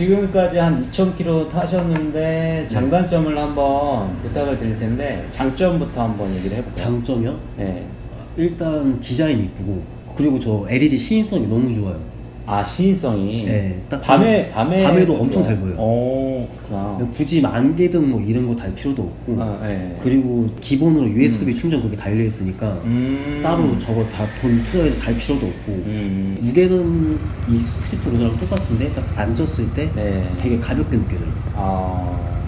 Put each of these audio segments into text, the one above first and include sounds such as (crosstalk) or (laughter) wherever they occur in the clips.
지금까지 한 2,000km 타셨는데 장단점을 한번 부탁을 드릴 텐데 장점부터 한번 얘기를 해볼까요? 장점이요? 네. 일단 디자인이 이쁘고 그리고 저 LED 시인성이 너무 좋아요. 아 시인성이. 네, 딱 밤에 밤에 밤에도 엄청 잘 보여요. 오, 그렇구나. 굳이 안개등 뭐 이런 거 달 필요도 없고 아, 네. 그리고 기본으로 USB 충전 그게 달려 있으니까 음. 따로 저거 다 돈 투자해서 달 필요도 없고 음. 무게는 이 스트리트 로저랑 똑같은데 딱 앉았을 때 네. 되게 가볍게 느껴져요. 아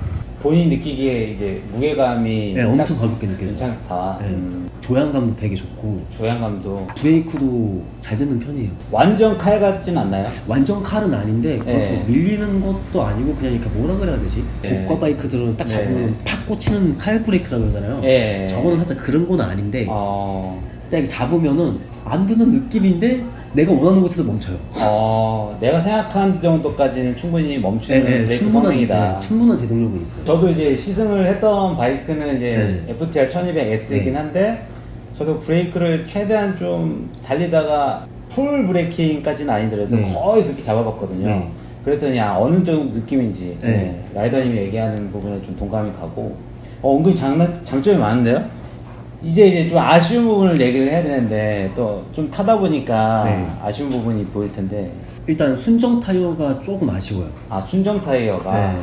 본인 느끼기에 이제 무게감이 네, 엄청 딱 가볍게 느껴져요. 괜찮다. 네. 음. 조향감도 되게 좋고 조향감도 브레이크도 잘 듣는 편이에요. 완전 칼 같진 않나요? 완전 칼은 아닌데 그렇게 네. 밀리는 것도 아니고 그냥 이렇게 뭐라 그래야 되지? 네. 고가 바이크들은 딱 잡으면 네. 팍 꽂히는 칼 브레이크라고 그러잖아요. 예. 저거는 살짝 그런 건 아닌데 어. 딱 이렇게 잡으면은 안 드는 느낌인데 내가 원하는 곳에서 멈춰요. 어, 내가 생각한 정도까지는 충분히 멈추는 네, 네, 브레이크 충분한 성능이다. 네, 충분한 제동력은 있어요. 저도 이제 시승을 했던 바이크는 이제 네. FTR 1200S이긴 네. 한데 저도 브레이크를 최대한 좀 달리다가 풀 브레이킹까지는 아니더라도 네. 거의 그렇게 잡아봤거든요. 네. 그랬더니 아, 어느 정도 느낌인지 네. 네, 라이더님이 얘기하는 부분에 좀 동감이 가고 어, 은근히 장단, 장점이 많은데요? 이제 이제 좀 아쉬운 부분을 얘기를 해야 되는데 또 좀 타다 보니까 네. 아쉬운 부분이 보일 텐데 일단 순정 타이어가 조금 아쉬워요. 아 순정 타이어가 네.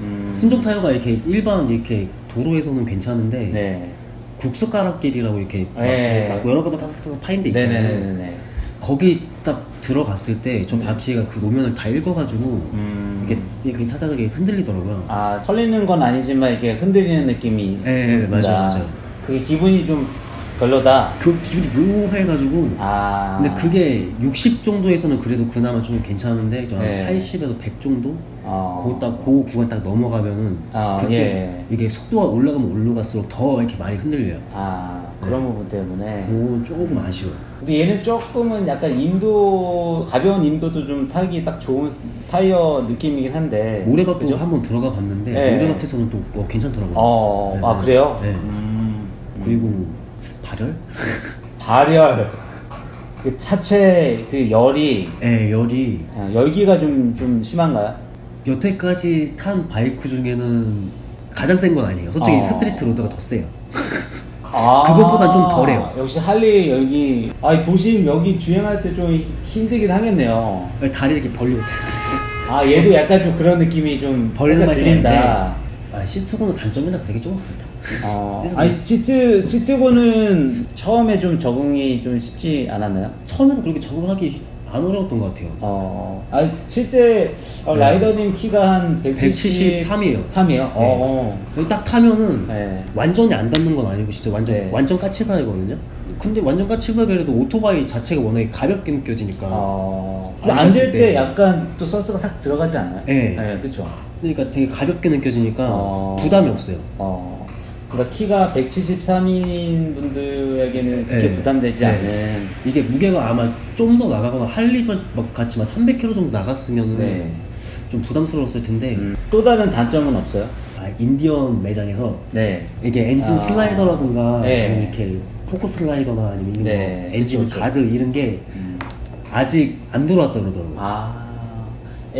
음, 순정 타이어가 이렇게 일반 이렇게 도로에서는 괜찮은데 네. 국수가락 길이라고 이렇게 막, 네. 막 여러 가지 타타타 파인 데 있잖아요. 네네네네. 거기 딱 들어갔을 때저 바퀴가 그 노면을 다 읽어가지고 음. 이게 이게 살짝 이게 흔들리더라고요. 아 털리는 건 아니지만 이렇게 흔들리는 느낌이 네, 네, 든다. 맞아요, 맞아요. 그게 기분이 좀 별로다. 그 기분이 묘해가지고. 아. 근데 그게 60 정도에서는 그래도 그나마 좀 괜찮은데 저 네. 80에서 100 정도? 어. 그 딱, 그 구간 딱 넘어가면은 아, 그때 예. 이게 속도가 올라가면 올라갈수록 더 이렇게 많이 흔들려요. 아 그런 부분 때문에. 그건 조금 아쉬워. 근데 얘는 조금은 약간 인도 가벼운 인도도 좀 타기 딱 좋은 타이어 느낌이긴 한데. 모래밭도? 한번 들어가 봤는데 네. 모래밭에서는 또 어, 괜찮더라고요. 어. 네, 아 네. 그래요? 네. 음. 그리고 발열? 발열. 그 차체 그 열이 예, 열이 어, 열기가 좀 좀 심한가요? 여태까지 탄 바이크 중에는 가장 센 건 아니에요. 솔직히 어. 스트리트 로드가 더 세요. 아, 그것보단 좀 덜해요. 역시 할리 여기 아 도심 여기 주행할 때 좀 힘들긴 하겠네요. 다리 이렇게 벌리고 아 얘도 약간 좀 그런 느낌이 좀 벌리는 살짝 바이크인데 들린다. 아, 시트고는 단점이나 되게 조금 그렇다. 어, 아니 시트 시트고는 처음에 좀 적응이 좀 쉽지 않았나요? 처음에는 그렇게 적응하기 안 어려웠던 것 같아요. 어, 아 실제 어, 네. 라이더님 키가 한 173이에요. 173 이에요. 3이에요. 어, 여기 딱 타면은 네. 완전히 안 닿는 건 아니고 진짜 완전 네. 완전 까치발이거든요. 근데 완전 까치발이라도 오토바이 자체가 워낙에 가볍게 느껴지니까 어, 앉을 때, 때 약간 또 선스가 싹 들어가지 않아요? 네. 네, 그렇죠. 그러니까 되게 가볍게 느껴지니까 어. 부담이 없어요. 어, 그러니까 키가 173인 분들에게는 그렇게 네. 부담되지 네. 않은. 이게 무게가 아마 좀 더 나가거나 할리만 막 같지만 300kg 정도 나갔으면은 네. 좀 부담스러웠을 텐데 음, 또 다른 단점은 없어요? 아, 인디언 매장에서 네. 이게 엔진 아. 슬라이더라든가 네. 이렇게 포크 슬라이더나 아니면 이런 네. 거 엔진 그쵸, 그쵸. 가드 이런 게 음. 아직 안 들어왔다 그러더라고요. 아.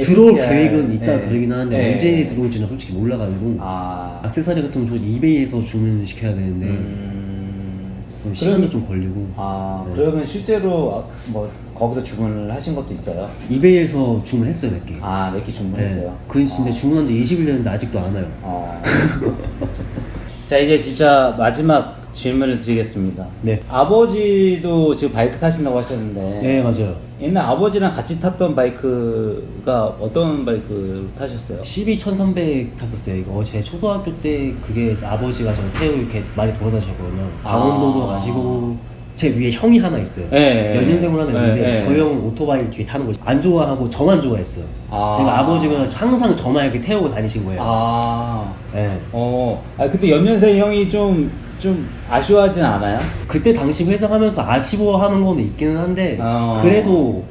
들어올 FTR. 계획은 있다 네. 그러긴 하는데 네. 언제 들어올지는 솔직히 몰라가지고 아. 악세사리 같은 거 이베이에서 주문시켜야 되는데 음. 그럼 시간도 그럼- 좀 걸리고 아, 네. 그러면 실제로 아, 뭐 거기서 주문을 하신 것도 있어요? 이베이에서 주문했어요 몇 개. 아, 몇 개 주문했어요? 네. 그 근데 주문한 지 20일 됐는데 아직도 안 와요. 어. (laughs) 자 이제 진짜 마지막 질문을 드리겠습니다. 네. 아버지도 지금 바이크 타신다고 하셨는데 네 맞아요. 옛날 아버지랑 같이 탔던 바이크가 어떤 바이크 타셨어요? CB 1300 탔었어요. 이거 제 초등학교 때 그게 아버지가 저 태우 이렇게 많이 돌아다니셨거든요. 강원도도 아. 가시고 제 위에 형이 하나 있어요. 예, 예. 연년생으로 하나 있는데 예, 예. 저 형은 오토바이 뒤에 타는 걸 안 좋아하고 저만 좋아했어요. 아. 그러니까 아버지가 항상 저만 이렇게 태우고 다니신 거예요. 아, 예. 어, 아 그때 연년생 형이 좀, 좀 아쉬워하진 않아요? 그때 당시 회사하면서 아쉬워하는 거는 있기는 한데 어. 그래도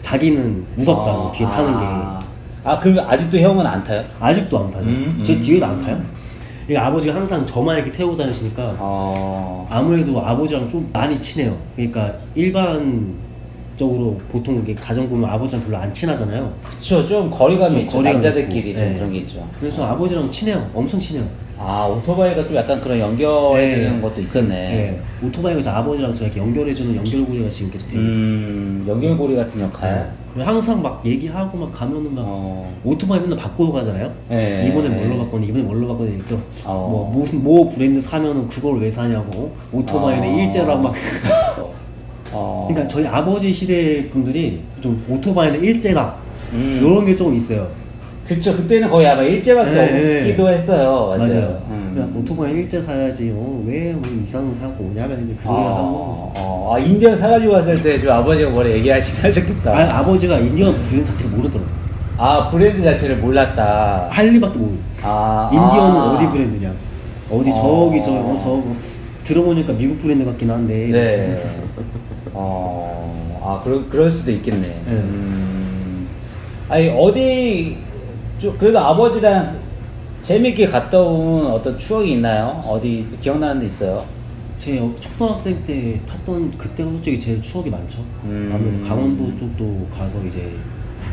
자기는 무섭다고 어, 뒤에 타는 게 아, 아, 그럼 아직도 형은 안 타요? 아직도 안 타죠. 음, 제 음. 뒤에도 안 타요. 그러니까 아버지가 항상 저만 이렇게 태우고 다니시니까 어, 아무래도 아버지랑 좀 많이 친해요. 그러니까 일반 적으로 보통 이게 가정 보면 아버지랑 별로 안 친하잖아요. 그쵸, 좀 거리감이 좀 있죠. 거리감이 남자들끼리 있고, 좀 예. 그런 게 있죠. 그래서 아버지랑 친해요. 엄청 친해요. 아, 오토바이가 좀 약간 그런 연결해주는 예. 것도 있었네. 예. 오토바이가 저 아버지랑 저 이렇게 연결해주는 연결고리가 지금 계속 있어요. 음, 연결고리 같은 역할. 예. 항상 막 얘기하고 막 가면은 막 어. 오토바이 맨날 바꾸고 가잖아요. 예. 이번에 뭘로 바꿨니? 이번에 뭘로 바꿨니? 또 어. 뭐 무슨 뭐 브랜드 사면은 그걸 왜 사냐고 오토바이는 어. 일제라고 막. (laughs) 어. 그러니까 저희 아버지 시대 분들이 좀 오토바이는 일제다 음. 이런 게 좀 있어요. 그쵸, 그때는 거의 아마 일제밖에 예, 예. 없기도 했어요. 맞아요. 그냥 음. 오토바이 일제 사야지. 어, 왜뭐 이상한 거 사고 오냐면 이제 그 소리 하고. 어, 어, 아, 인디언 사가지고 왔을 때저 아버지가 뭐라 얘기하시긴 하셨겠다. 아, 아버지가 인디언 브랜드 자체를 모르더라고. 아, 브랜드 자체를 몰랐다. 할리밖에 모르. 아, 인디언은 아. 어디 브랜드냐? 어디 어. 저기 저 어, 저 뭐, 들어보니까 미국 브랜드 같긴 한데. 네. (laughs) 어, 아, 그럴, 그럴 수도 있겠네. 네. 음. 아니, 어디, 좀, 그래도 아버지랑 재밌게 갔다 온 어떤 추억이 있나요? 어디 기억나는 데 있어요? 제 어- 초등학생 때 탔던 그때가 솔직히 제일 추억이 많죠. 음. 아무래도 강원도 쪽도 가서 이제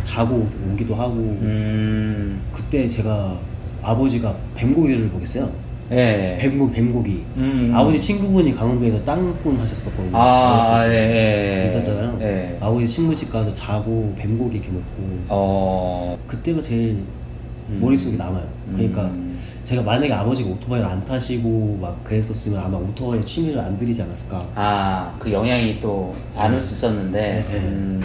자고 오기도 하고 음, 그때 제가 아버지가 뱀고기를 먹였어요. 예. 뱀고 뱀고기. 음. 아버지 친구분이 강원도에서 땅꾼 하셨었거든요. 아, 때. 예, 예. 있었잖아요. 예. 아버지 친구 집 가서 자고 뱀고기 이렇게 먹고 어, 그때가 제일 음. 머릿속에 남아요. 그러니까 음. 제가 만약에 아버지가 오토바이를 안 타시고 막 그랬었으면 아마 오토바이 취미를 안 들이지 않았을까. 아, 그 영향이 또 안 올 수 있었는데, 네, 네. 음,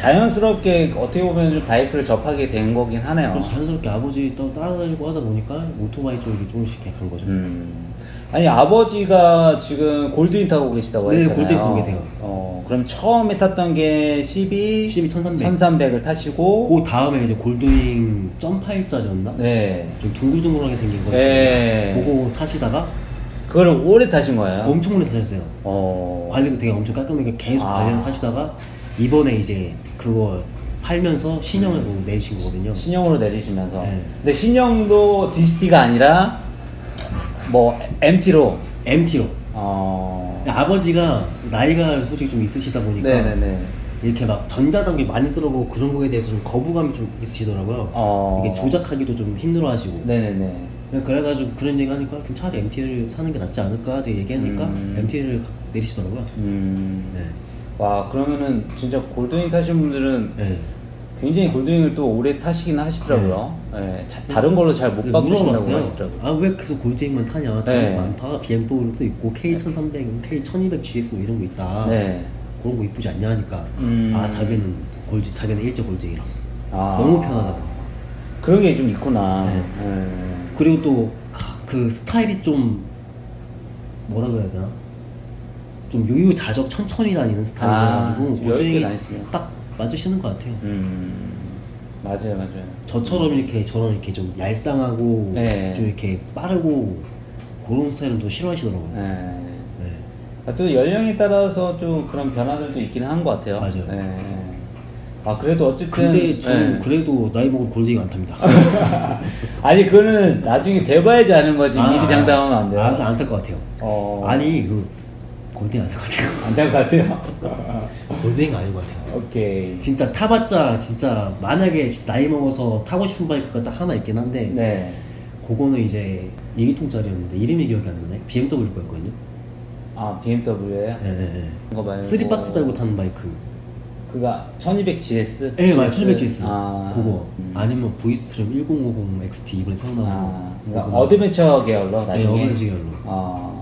자연스럽게 어떻게 보면 좀 바이크를 접하게 된 거긴 하네요. 그래서 자연스럽게 아버지 또 따라다니고 하다 보니까 오토바이 쪽에 조금씩 이렇게 간 거죠. 음. 아니, 아버지가 지금 골드인 타고 계시다고 네, 했잖아요. 골드인 타고 계세요. 어, 그럼 처음에 탔던 게 12, 12 1300. 1300을 타시고, 그 다음에 이제 골드윙 점파일짜리였나? 네. 좀 둥글둥글하게 생긴 거. 네. 그거 타시다가 그거를 오래 타신 거예요? 엄청 오래 타셨어요. 어. 관리도 되게 엄청 깔끔하게 계속 아. 관리를 하시다가 이번에 이제 그거 팔면서 신형을 뭐 내리신 거거든요. 신형으로 내리시면서. 네. 근데 신형도 디스티가 아니라 뭐 MT로. MT로. 어. 아버지가 나이가 솔직히 좀 있으시다 보니까 네네네. 이렇게 막 전자장비 많이 들어보고 그런 거에 대해서 좀 거부감이 좀 있으시더라고요. 어. 이게 조작하기도 좀 힘들어하시고. 네네네. 그래가지고 그런 얘기 하니까 그럼 차라리 MT를 사는 게 낫지 않을까 제가 얘기하니까 음. MT를 내리시더라고요. 음. 네. 와 그러면은 진짜 골드윙 타신 분들은 네. 굉장히 골드윙을 또 오래 타시긴 하시더라고요. 네. 자- 다른 걸로 잘 못 바꾸신다고 물어봤어요. 하시더라고요. 아 왜 계속 골드윙만 타냐? 다른 네. 거 많다. BMW도 있고 K1300, K1200 GS 뭐 이런 거 있다. 네. 그런 거 이쁘지 않냐 하니까 음. 아 자기는 골드, 자기는 일제 골드이라 아. 너무 편하다고. 그런 게 좀 있구나. 네. 네. 그리고 또 그 스타일이 좀 뭐라 그래야 되나? 좀 유유자적 천천히 다니는 스타일이라가지고 아, 다니시네요. 딱 맞으시는 것 같아요. 음. 맞아요, 맞아요. 저처럼 이렇게 저런 이렇게 좀 얄쌍하고 네. 좀 이렇게 빠르고 그런 스타일은 또 싫어하시더라고요. 네. 네. 아, 또 연령에 따라서 좀 그런 변화들도 있긴 한 것 같아요. 맞아요. 네. 아 그래도 어쨌든. 근데 저는 네. 그래도 나이 먹은 골딩 안 탑니다. (laughs) 아니 그거는 나중에 돼봐야지 아는 거지 미리 장담하면 안 돼요. 안탈 것 같아요. 어. 아니 그 골딩 안탈 것 같아요. (laughs) 안 될 것 같아요. 골딩 아닌 것 같아요. 오케이. 진짜 타봤자 진짜 만약에 나이 먹어서 타고 싶은 바이크가 딱 하나 있긴 한데 네. 그거는 이제 2기통짜리였는데 이름이 기억이 안 나네. BMW 거였거든요. 아 BMW에 네, 네, 네. 그거 말고. 쓰리박스 달고 타는 바이크. 그가 1200 GS. 네, 맞아요. 1200 GS. 아. 그거. 음. 아니면 보이스트림 1050 XT 이번에 새로 나온 아. 거. 그러니까 그거. 어드벤처 계열로 네, 나중에. 어벤져 계열로. 아.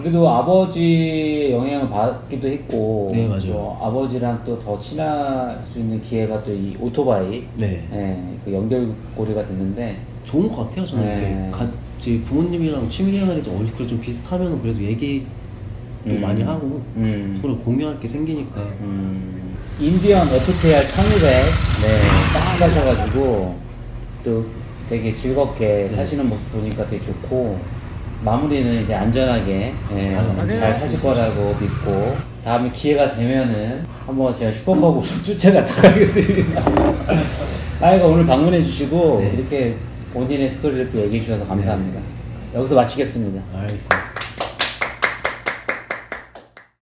그래도 아버지의 영향을 받기도 했고. 네, 맞아요. 또 아버지랑 또 더 친할 수 있는 기회가 또 이 오토바이. 네. 네, 그 연결고리가 됐는데. 좋은 것 같아요. 저는 네. 이렇게 같이 부모님이랑 취미생활이 좀 어렵게 좀 비슷하면 그래도 얘기 음. 많이 하고 음. 서로 공유할 게 생기니까 음, 인디언 FTR 1200, 네, 딱 가셔가지고, 또 되게 즐겁게 네. 사시는 모습 보니까 되게 좋고, 마무리는 이제 안전하게, 예, 아, 네. 잘 사실 거라고 믿고, 다음에 기회가 되면은 한번 제가 슈퍼커브 쫓아가도록 하겠습니다. 아이고, 오늘 방문해 주시고, 네. 이렇게 본인의 스토리를 또 얘기해 주셔서 감사합니다. 여기서 마치겠습니다. 알겠습니다.